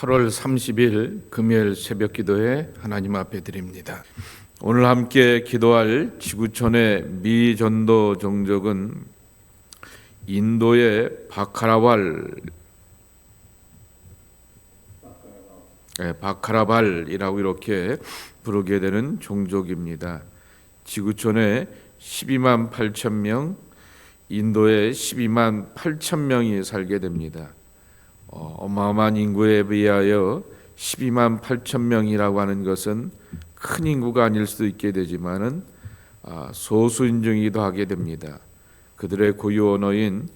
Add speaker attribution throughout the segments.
Speaker 1: 8월 30일 금요일 새벽 기도에 하나님 앞에 드립니다. 오늘 함께 기도할 지구촌의 미전도 종족은 인도의 바카라왈 예, 바카라발이라고 이렇게 부르게 되는 종족입니다. 지구촌에 12만 8천 명, 인도에 12만 8천 명이 살게 됩니다. 어, 어마어마한 인구에 비하여 12만 8천 명이라고 하는 것은 큰 인구가 아닐 수도 있게 되지만은 아, 소수인종이기도 하게 됩니다. 그들의 고유 언어인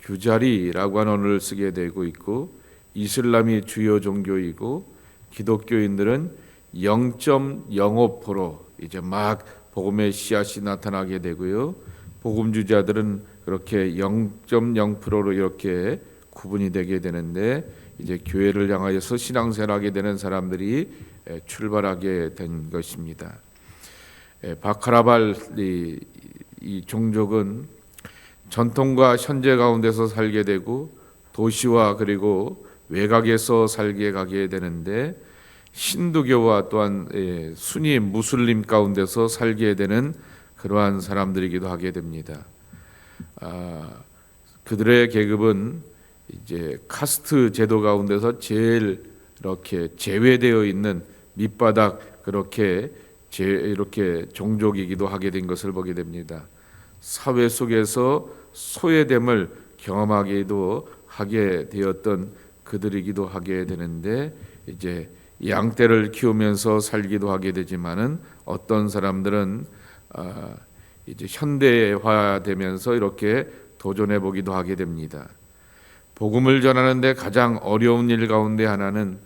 Speaker 1: 규자리라고 하는 언어를 쓰게 되고 있고 이슬람이 주요 종교이고 기독교인들은 0.05% 이제 막 복음의 씨앗이 나타나게 되고요. 복음 주자들은 그렇게 0.0%로 이렇게 구분이 되게 되는데 이제 교회를 향하여서 신앙생활하게 되는 사람들이 출발하게 된 것입니다. 바카라발 이, 이 종족은 전통과 현재 가운데서 살게 되고 도시와 그리고 외곽에서 살게 가게 되는데 신두교와 또한 순위 무슬림 가운데서 살게 되는 그러한 사람들이기도 하게 됩니다. 아, 그들의 계급은 이제 카스트 제도 가운데서 제일 이렇게 제외되어 있는 밑바닥 그렇게 제 이렇게 종족이기도 하게 된 것을 보게 됩니다. 사회 속에서 소외됨을 경험하기도 하게 되었던 그들이기도 하게 되는데 이제 양떼를 키우면서 살기도 하게 되지만은 어떤 사람들은 아, 이제 현대화되면서 이렇게 도전해 보기도 하게 됩니다. 복음을 전하는데 가장 어려운 일 가운데 하나는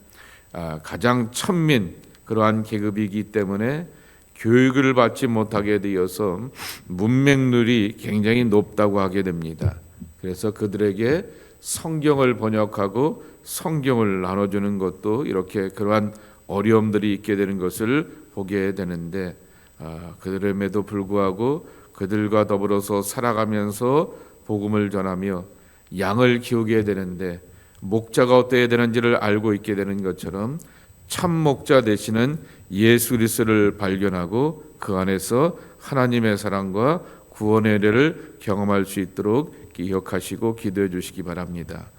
Speaker 1: 아, 가장 천민 그러한 계급이기 때문에 교육을 받지 못하게 되어서 문맹률이 굉장히 높다고 하게 됩니다. 그래서 그들에게 성경을 번역하고 성경을 나눠주는 것도 이렇게 그러한 어려움들이 있게 되는 것을 보게 되는데 아, 그들임에도 불구하고 그들과 더불어서 살아가면서 복음을 전하며 양을 키우게 되는데 목자가 어떠해야 되는지를 알고 있게 되는 것처럼 참 목자 되시는 예수 그리스도를 발견하고 그 안에서 하나님의 사랑과 구원의 은혜를 경험할 수 있도록 기억하시고 기도해 주시기 바랍니다.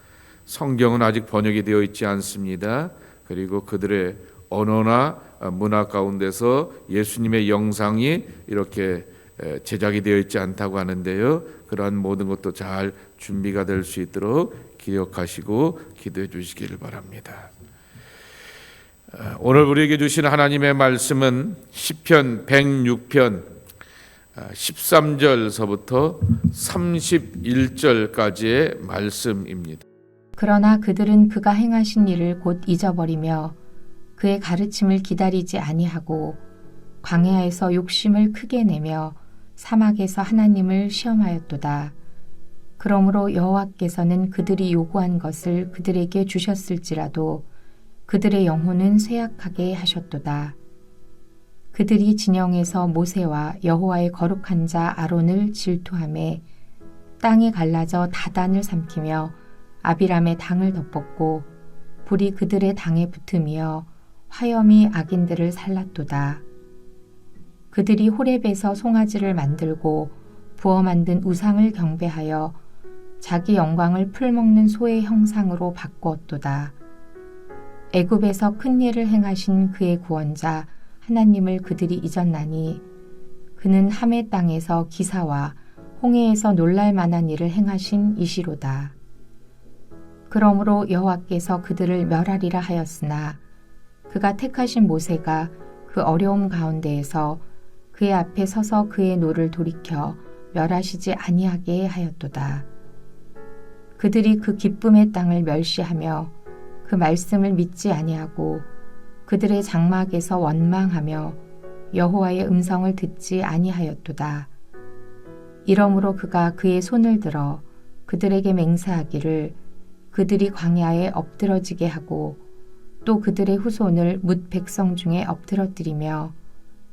Speaker 1: 성경은 아직 번역이 되어 있지 않습니다. 그리고 그들의 언어나 문화 가운데서 예수님의 영상이 이렇게 제작이 되어 있지 않다고 하는데요. 그러한 모든 것도 잘 준비가 될 수 있도록 기억하시고 기도해 주시기를 바랍니다. 오늘 우리에게 주신 하나님의 말씀은 시편 106편 13절서부터 31절까지의 말씀입니다.
Speaker 2: 그러나 그들은 그가 행하신 일을 곧 잊어버리며 그의 가르침을 기다리지 아니하고 광야에서 욕심을 크게 내며 사막에서 하나님을 시험하였도다. 그러므로 여호와께서는 그들이 요구한 것을 그들에게 주셨을지라도 그들의 영혼은 쇠약하게 하셨도다. 그들이 진영에서 모세와 여호와의 거룩한 자 아론을 질투함에 땅이 갈라져 다단을 삼키며 아비람의 당을 덮었고 불이 그들의 당에 붙으며 화염이 악인들을 살랐도다. 그들이 호렙에서 송아지를 만들고 부어 만든 우상을 경배하여 자기 영광을 풀먹는 소의 형상으로 바꾸었도다. 애굽에서 큰 일을 행하신 그의 구원자 하나님을 그들이 잊었나니 그는 함의 땅에서 기사와 홍해에서 놀랄 만한 일을 행하신 이시로다. 그러므로 여호와께서 그들을 멸하리라 하였으나 그가 택하신 모세가 그 어려움 가운데에서 그의 앞에 서서 그의 노를 돌이켜 멸하시지 아니하게 하였도다. 그들이 그 기쁨의 땅을 멸시하며 그 말씀을 믿지 아니하고 그들의 장막에서 원망하며 여호와의 음성을 듣지 아니하였도다. 이러므로 그가 그의 손을 들어 그들에게 맹세하기를 그들이 광야에 엎드러지게 하고 또 그들의 후손을 뭇 백성 중에 엎드러뜨리며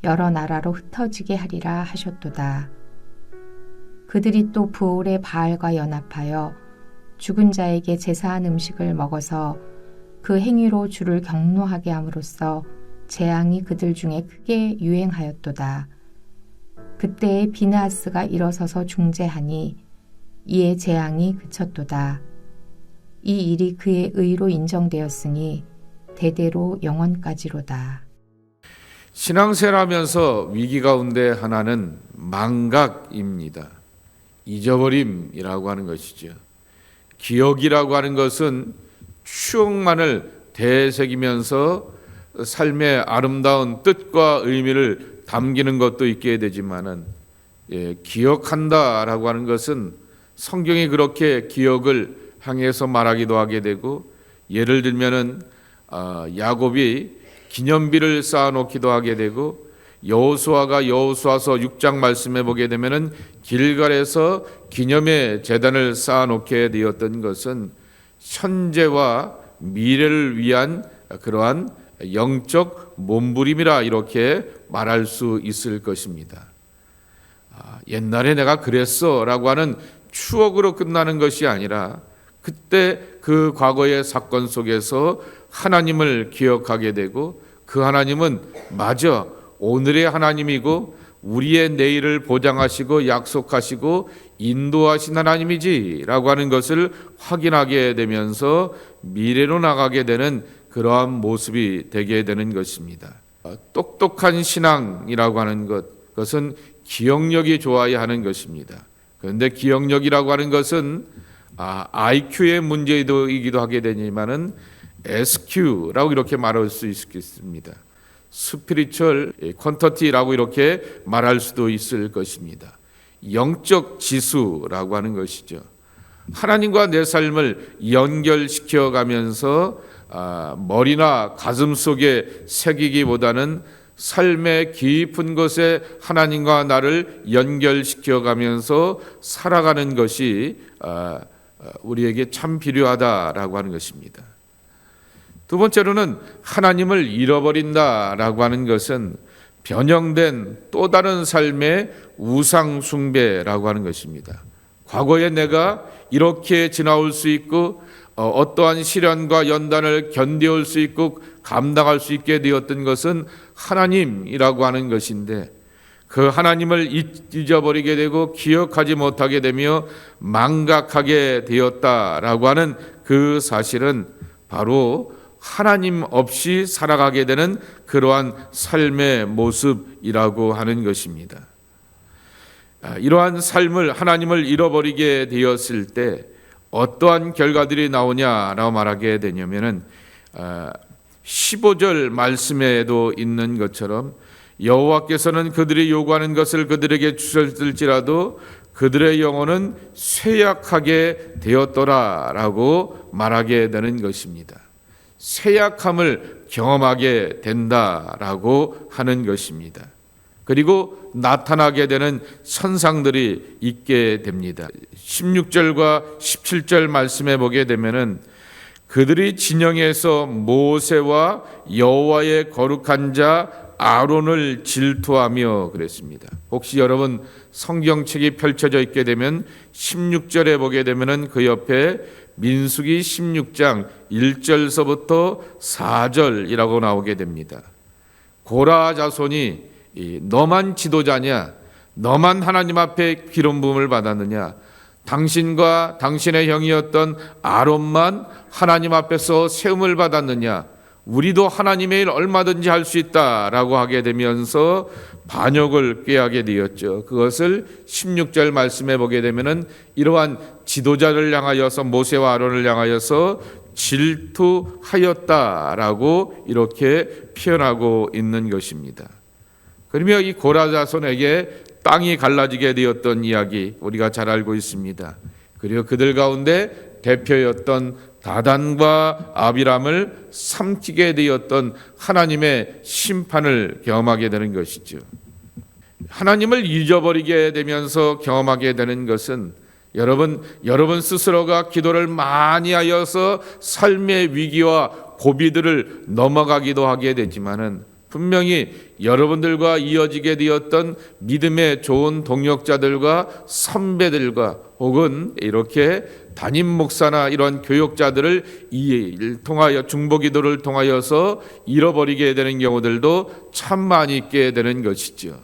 Speaker 2: 여러 나라로 흩어지게 하리라 하셨도다. 그들이 또 부올의 바알과 연합하여 죽은 자에게 제사한 음식을 먹어서 그 행위로 주를 경노하게 함으로써 재앙이 그들 중에 크게 유행하였도다. 그때에 비나스가 일어서서 중재하니 이에 재앙이 그쳤도다. 이 일이 그의 의로 인정되었으니 대대로 영원까지로다.
Speaker 1: 신앙생활하면서 위기 가운데 하나는 망각입니다. 잊어버림이라고 하는 것이죠. 기억이라고 하는 것은 추억만을 되새기면서 삶의 아름다운 뜻과 의미를 담기는 것도 있게 되지만은 예, 기억한다라고 하는 것은 성경이 그렇게 기억을 향해서 말하기도 하게 되고 예를 들면은 아, 야곱이 기념비를 쌓아놓기도 하게 되고 여호수아가 여호수아서 6장 말씀해 보게 되면은 길갈에서 기념의 재단을 쌓아놓게 되었던 것은 현재와 미래를 위한 그러한 영적 몸부림이라 이렇게 말할 수 있을 것입니다. 아, 옛날에 내가 그랬어라고 하는 추억으로 끝나는 것이 아니라 그때 그 과거의 사건 속에서 하나님을 기억하게 되고 그 하나님은 마저 오늘의 하나님이고 우리의 내일을 보장하시고 약속하시고 인도하신 하나님이지라고 하는 것을 확인하게 되면서 미래로 나가게 되는 그러한 모습이 되게 되는 것입니다. 아, 똑똑한 신앙이라고 하는 것, 그것은 기억력이 좋아야 하는 것입니다. 그런데 기억력이라고 하는 것은 아, IQ의 문제이기도 하게 되지만은 SQ라고 이렇게 말할 수 있겠습니다. 스피리추얼 퀀터티라고 이렇게 말할 수도 있을 것입니다. 영적 지수라고 하는 것이죠. 하나님과 내 삶을 연결시켜 가면서 아, 머리나 가슴 속에 새기기보다는 삶의 깊은 곳에 하나님과 나를 연결시켜 가면서 살아가는 것이 아, 우리에게 참 필요하다라고 하는 것입니다. 두 번째로는 하나님을 잃어버린다라고 하는 것은 변형된 또 다른 삶의 우상 숭배라고 하는 것입니다. 과거에 내가 이렇게 지나올 수 있고 어, 어떠한 시련과 연단을 견뎌올 수 있고 감당할 수 있게 되었던 것은 하나님이라고 하는 것인데 그 하나님을 잊어버리게 되고 기억하지 못하게 되며 망각하게 되었다라고 하는 그 사실은 바로 하나님 없이 살아가게 되는 그러한 삶의 모습이라고 하는 것입니다. 아, 이러한 삶을 하나님을 잃어버리게 되었을 때 어떠한 결과들이 나오냐라고 말하게 되냐면은 15절 말씀에도 있는 것처럼 여호와께서는 그들이 요구하는 것을 그들에게 주셨을지라도 그들의 영혼은 쇠약하게 되었더라라고 말하게 되는 것입니다. 쇠약함을 경험하게 된다라고 하는 것입니다. 그리고 나타나게 되는 선상들이 있게 됩니다. 16절과 17절 말씀해 보게 되면은 그들이 진영에서 모세와 여호와의 거룩한 자 아론을 질투하며 그랬습니다. 혹시 여러분 성경책이 펼쳐져 있게 되면 16절에 보게 되면은 그 옆에 민수기 16장 1절서부터 4절이라고 나오게 됩니다. 고라 자손이 너만 지도자냐? 너만 하나님 앞에 기름 부음을 받았느냐? 당신과 당신의 형이었던 아론만 하나님 앞에서 세움을 받았느냐? 우리도 하나님의 일 얼마든지 할 수 있다라고 하게 되면서 반역을 꾀하게 되었죠. 그것을 16절 말씀해 보게 되면은 이러한 지도자를 향하여서 모세와 아론을 향하여서 질투하였다라고 이렇게 표현하고 있는 것입니다. 그러며 이 고라 자손에게 땅이 갈라지게 되었던 이야기 우리가 잘 알고 있습니다. 그리고 그들 가운데 대표였던 다단과 아비람을 삼키게 되었던 하나님의 심판을 경험하게 되는 것이죠. 하나님을 잊어버리게 되면서 경험하게 되는 것은 여러분 여러분 스스로가 기도를 많이 하여서 삶의 위기와 고비들을 넘어가기도 하게 되지만은 분명히 여러분들과 이어지게 되었던 믿음의 좋은 동역자들과 선배들과 혹은 이렇게 담임 목사나 이런 교육자들을 이 통하여 중보 기도를 통하여서 잃어버리게 되는 경우들도 참 많이 있게 되는 것이죠.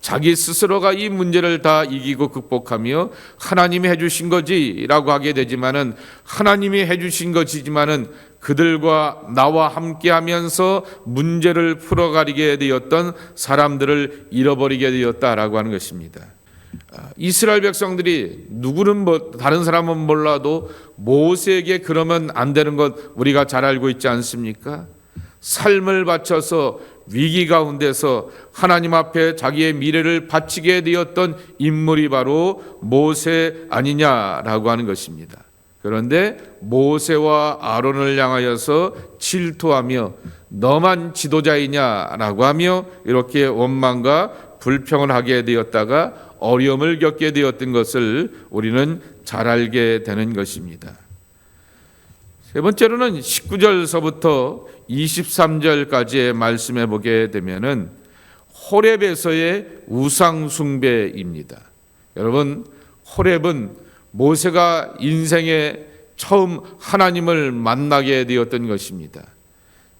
Speaker 1: 자기 스스로가 이 문제를 다 이기고 극복하며 하나님이 해주신 거지라고 하게 되지만은 하나님이 해주신 것이지만은 그들과 나와 함께 하면서 문제를 풀어가리게 되었던 사람들을 잃어버리게 되었다라고 하는 것입니다. 아, 이스라엘 백성들이 누구는 뭐 다른 사람은 몰라도 모세에게 그러면 안 되는 것 우리가 잘 알고 있지 않습니까? 삶을 바쳐서 위기 가운데서 하나님 앞에 자기의 미래를 바치게 되었던 인물이 바로 모세 아니냐라고 하는 것입니다. 그런데 모세와 아론을 향하여서 질투하며 너만 지도자이냐라고 하며 이렇게 원망과 불평을 하게 되었다가 어려움을 겪게 되었던 것을 우리는 잘 알게 되는 것입니다. 세 번째로는 19절서부터 23절까지의 말씀해 보게 되면은 호렙에서의 우상 숭배입니다. 여러분, 호렙은 모세가 인생에 처음 하나님을 만나게 되었던 것입니다.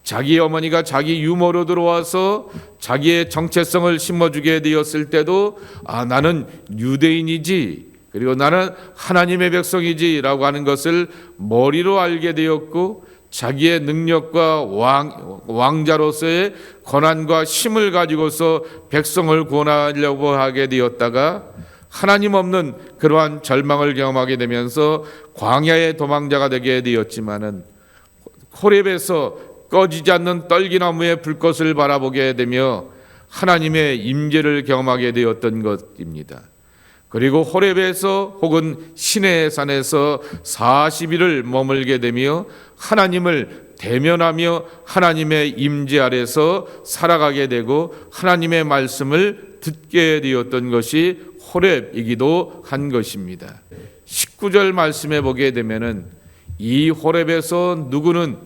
Speaker 1: 자기 어머니가 자기 유모로 들어와서 자기의 정체성을 심어주게 되었을 때도 아 나는 유대인이지 그리고 나는 하나님의 백성이지라고 하는 것을 머리로 알게 되었고 자기의 능력과 왕, 왕자로서의 권한과 힘을 가지고서 백성을 구원하려고 하게 되었다가 하나님 없는 그러한 절망을 경험하게 되면서 광야의 도망자가 되게 되었지만은 호렙에서 꺼지지 않는 떨기나무의 불꽃을 바라보게 되며 하나님의 임재를 경험하게 되었던 것입니다. 그리고 호렙에서 혹은 시내 산에서 40일을 머물게 되며 하나님을 대면하며 하나님의 임재 아래서 살아가게 되고 하나님의 말씀을 듣게 되었던 것이 호렙이기도 한 것입니다. 19절 말씀에 보게 되면은 이 호렙에서 누구는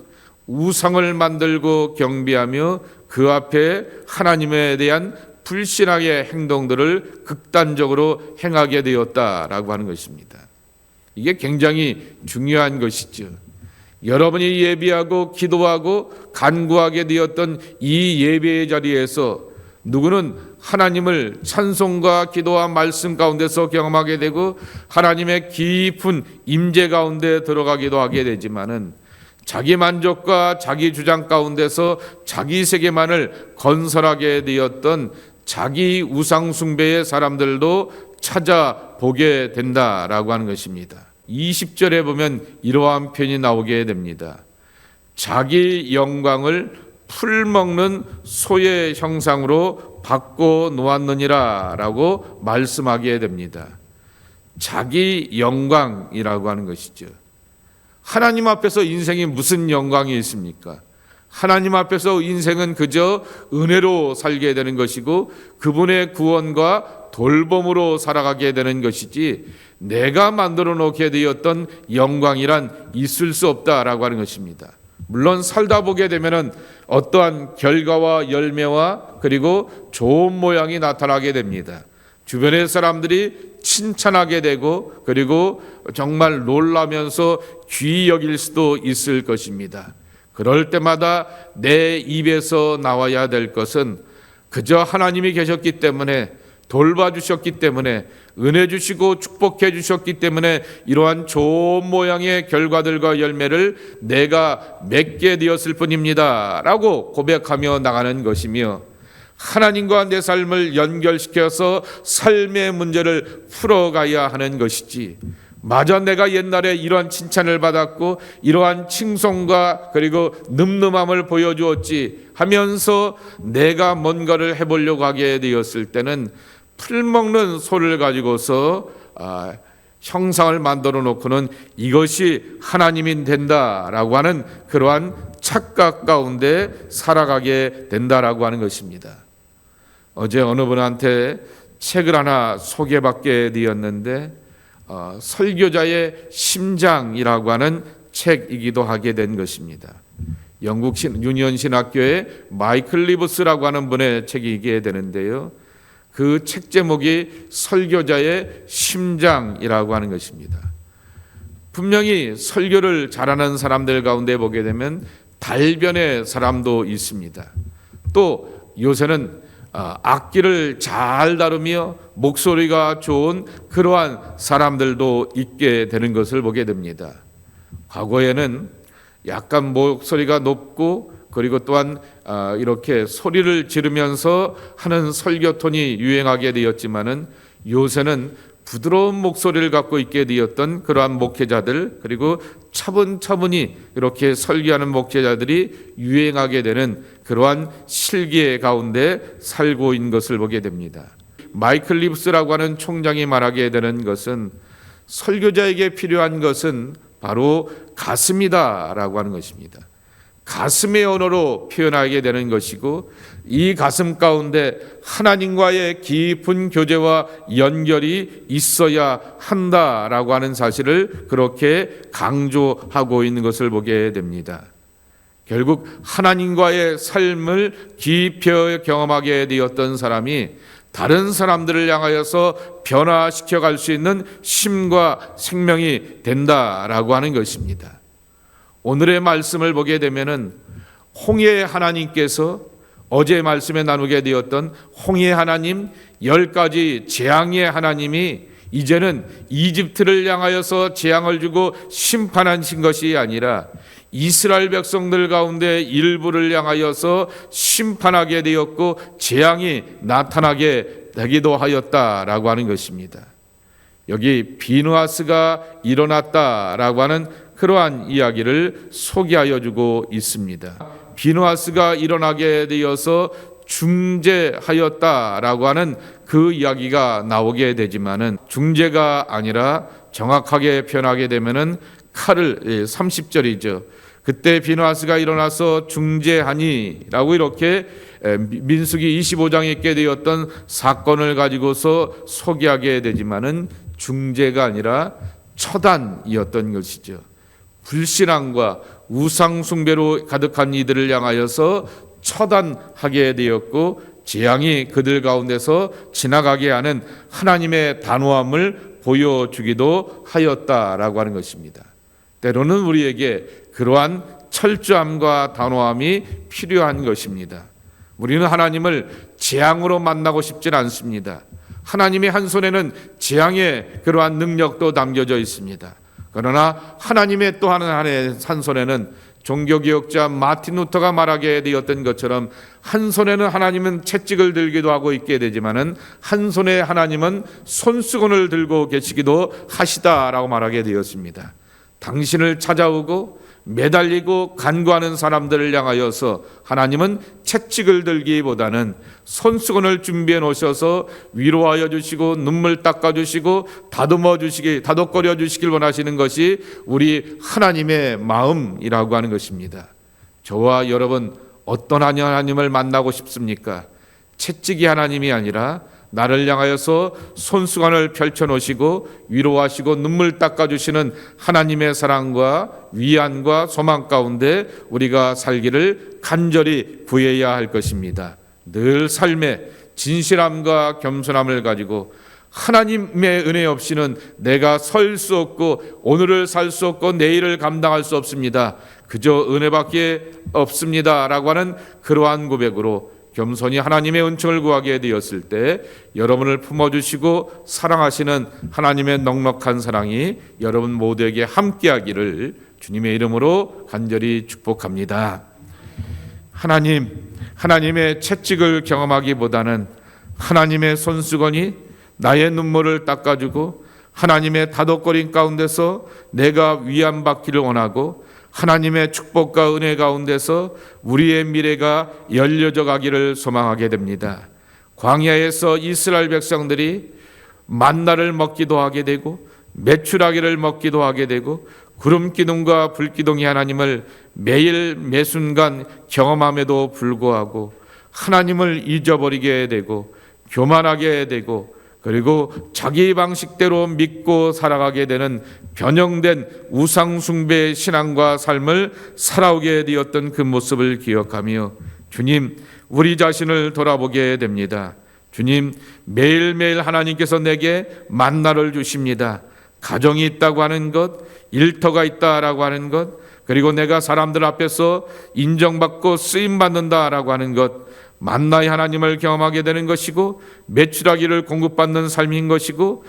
Speaker 1: 우상을 만들고 경비하며 그 앞에 하나님에 대한 불신하게 행동들을 극단적으로 행하게 되었다라고 하는 것입니다. 이게 굉장히 중요한 것이죠. 여러분이 예비하고 기도하고 간구하게 되었던 이 예배의 자리에서 누구는 하나님을 찬송과 기도와 말씀 가운데서 경험하게 되고 하나님의 깊은 임재 가운데 들어가기도 하게 되지만은 자기 만족과 자기 주장 가운데서 자기 세계만을 건설하게 되었던 자기 우상 숭배의 사람들도 찾아보게 된다라고 하는 것입니다. 20절에 보면 이러한 표현이 나오게 됩니다. 자기 영광을 풀 먹는 소의 형상으로 바꿔 놓았느니라 라고 말씀하게 됩니다. 자기 영광이라고 하는 것이죠. 하나님 앞에서 인생이 무슨 영광이 있습니까? 하나님 앞에서 인생은 그저 은혜로 살게 되는 것이고 그분의 구원과 돌봄으로 살아가게 되는 것이지 내가 만들어 놓게 되었던 영광이란 있을 수 없다라고 하는 것입니다. 물론 살다 보게 되면은 어떠한 결과와 열매와 그리고 좋은 모양이 나타나게 됩니다. 주변의 사람들이 칭찬하게 되고 그리고 정말 놀라면서 귀히 여길 수도 있을 것입니다. 그럴 때마다 내 입에서 나와야 될 것은 그저 하나님이 계셨기 때문에 돌봐주셨기 때문에 은혜 주시고 축복해 주셨기 때문에 이러한 좋은 모양의 결과들과 열매를 내가 맺게 되었을 뿐입니다. 라고 고백하며 나가는 것이며 하나님과 내 삶을 연결시켜서 삶의 문제를 풀어가야 하는 것이지. 마저 내가 옛날에 이러한 칭찬을 받았고 이러한 칭송과 그리고 늠름함을 보여주었지 하면서 내가 뭔가를 해보려고 하게 되었을 때는 풀 먹는 소를 가지고서 아, 형상을 만들어 놓고는 이것이 하나님이 된다라고 하는 그러한 착각 가운데 살아가게 된다라고 하는 것입니다. 어제 어느 분한테 책을 하나 소개받게 되었는데 어, 설교자의 심장이라고 하는 책이기도 하게 된 것입니다. 영국 신, 유니언 신학교의 마이클 리브스라고 하는 분의 책이게 되는데요. 그 책 제목이 설교자의 심장이라고 하는 것입니다. 분명히 설교를 잘하는 사람들 가운데 보게 되면 달변의 사람도 있습니다. 또 요새는 아, 악기를 잘 다루며 목소리가 좋은 그러한 사람들도 있게 되는 것을 보게 됩니다. 과거에는 약간 목소리가 높고 그리고 또한 아, 이렇게 소리를 지르면서 하는 설교 톤이 유행하게 되었지만은 요새는 부드러운 목소리를 갖고 있게 되었던 그러한 목회자들 그리고 차분차분히 이렇게 설교하는 목회자들이 유행하게 되는 그러한 실기의 가운데 살고 있는 것을 보게 됩니다. 마이클 립스라고 하는 총장이 말하게 되는 것은 설교자에게 필요한 것은 바로 가슴이다라고 하는 것입니다. 가슴의 언어로 표현하게 되는 것이고 이 가슴 가운데 하나님과의 깊은 교제와 연결이 있어야 한다라고 하는 사실을 그렇게 강조하고 있는 것을 보게 됩니다. 결국 하나님과의 삶을 깊이 경험하게 되었던 사람이 다른 사람들을 향하여서 변화시켜 갈 수 있는 심과 생명이 된다라고 하는 것입니다. 오늘의 말씀을 보게 되면은 홍해 하나님께서 어제 말씀에 나누게 되었던 홍해 하나님 열 가지 재앙의 하나님이 이제는 이집트를 향하여서 재앙을 주고 심판하신 것이 아니라 이스라엘 백성들 가운데 일부를 향하여서 심판하게 되었고 재앙이 나타나게 되기도 하였다라고 하는 것입니다. 여기 비누아스가 일어났다라고 하는 그러한 이야기를 소개하여 주고 있습니다. 비누아스가 일어나게 되어서 중재하였다라고 하는 그 이야기가 나오게 되지만은 중재가 아니라 정확하게 표현하게 되면은 칼을 30절이죠. 그때 비누아스가 일어나서 중재하니라고 이렇게 민수기 25장에 있게 되었던 사건을 가지고서 소개하게 되지만은 중재가 아니라 처단이었던 것이죠. 불신앙과 우상숭배로 가득한 이들을 향하여서 처단하게 되었고 재앙이 그들 가운데서 지나가게 하는 하나님의 단호함을 보여주기도 하였다라고 하는 것입니다. 때로는 우리에게 그러한 철저함과 단호함이 필요한 것입니다. 우리는 하나님을 재앙으로 만나고 싶진 않습니다. 하나님의 한 손에는 재앙의 그러한 능력도 담겨져 있습니다. 그러나 하나님의 또 하나의 한 손에는 종교개혁자 마틴 루터가 말하게 되었던 것처럼 한 손에는 하나님은 채찍을 들기도 하고 있게 되지만은 한 손에 하나님은 손수건을 들고 계시기도 하시다라고 말하게 되었습니다. 당신을 찾아오고 매달리고 간구하는 사람들을 향하여서 하나님은 채찍을 들기보다는 손수건을 준비해 놓으셔서 위로하여 주시고 눈물 닦아 주시고 다듬어 주시기 다독거려 주시길 원하시는 것이 우리 하나님의 마음이라고 하는 것입니다. 저와 여러분 어떤 하나님을 만나고 싶습니까? 채찍이 하나님이 아니라 나를 향하여서 손수건을 펼쳐 놓으시고 위로하시고 눈물 닦아 주시는 하나님의 사랑과 위안과 소망 가운데 우리가 살기를 간절히 구해야 할 것입니다. 늘 삶에 진실함과 겸손함을 가지고 하나님의 은혜 없이는 내가 설 수 없고 오늘을 살 수 없고 내일을 감당할 수 없습니다. 그저 은혜밖에 없습니다라고 하는 그러한 고백으로 겸손히 하나님의 은총을 구하게 되었을 때 여러분을 품어주시고 사랑하시는 하나님의 넉넉한 사랑이 여러분 모두에게 함께하기를 주님의 이름으로 간절히 축복합니다. 하나님, 하나님의 채찍을 경험하기보다는 하나님의 손수건이 나의 눈물을 닦아주고 하나님의 다독거림 가운데서 내가 위안받기를 원하고 하나님의 축복과 은혜 가운데서 우리의 미래가 열려져 가기를 소망하게 됩니다. 광야에서 이스라엘 백성들이 만나를 먹기도 하게 되고 매출하기를 먹기도 하게 되고 구름 기둥과 불 기둥이 하나님을 매일 매 순간 경험함에도 불구하고 하나님을 잊어버리게 되고 교만하게 되고 그리고 자기 방식대로 믿고 살아가게 되는 변형된 우상숭배 신앙과 삶을 살아오게 되었던 그 모습을 기억하며 주님, 우리 자신을 돌아보게 됩니다. 주님, 매일매일 하나님께서 내게 만나를 주십니다. 가정이 있다고 하는 것, 일터가 있다라고 하는 것, 그리고 내가 사람들 앞에서 인정받고 쓰임 받는다라고 하는 것, 만나의 하나님을 경험하게 되는 것이고 매출하기를 공급받는 삶인 것이고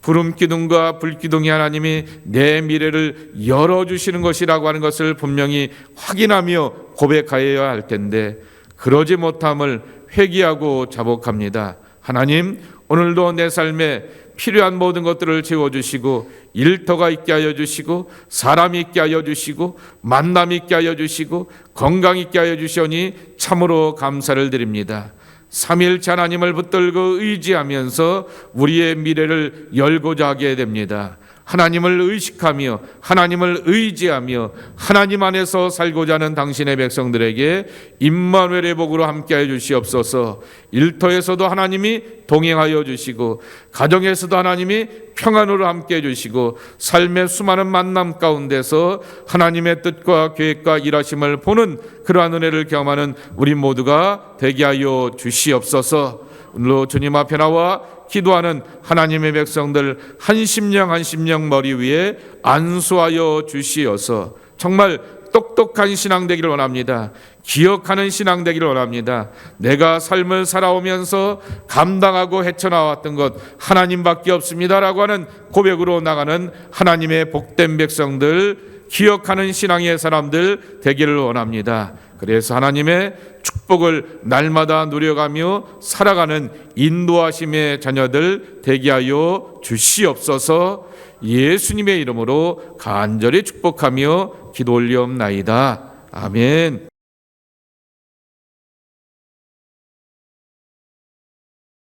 Speaker 1: 부름 기둥과 불 기둥이 하나님이 내 미래를 열어 주시는 것이라고 하는 것을 분명히 확인하며 고백하여야 할 텐데 그러지 못함을 회개하고 자복합니다. 하나님 오늘도 내 삶에 필요한 모든 것들을 채워 주시고 일터가 있게 하여 주시고 사람이 있게 하여 주시고 만남이 있게 하여 주시고 건강 있게 하여 주시오니 참으로 감사를 드립니다. 삼일째 하나님을 붙들고 의지하면서 우리의 미래를 열고자 하게 됩니다. 하나님을 의식하며 하나님을 의지하며 하나님 안에서 살고자 하는 당신의 백성들에게 임마누엘의 복으로 함께하여 주시옵소서. 일터에서도 하나님이 동행하여 주시고 가정에서도 하나님이 평안으로 함께해 주시고 삶의 수많은 만남 가운데서 하나님의 뜻과 계획과 일하심을 보는 그러한 은혜를 경험하는 우리 모두가 되게 하여 주시옵소서. 오늘로 주님 앞에 나와 기도하는 하나님의 백성들 한 심령 한 심령 머리 위에 안수하여 주시어서 정말 똑똑한 신앙 되기를 원합니다. 기억하는 신앙 되기를 원합니다. 내가 삶을 살아오면서 감당하고 헤쳐나왔던 것 하나님밖에 없습니다라고 하는 고백으로 나가는 하나님의 복된 백성들 기억하는 신앙의 사람들 되기를 원합니다. 그래서 하나님의 축복을 날마다 누려가며 살아가는 인도하심의 자녀들 되게 하여 주시옵소서 예수님의 이름으로 간절히 축복하며 기도 올리옵나이다. 아멘.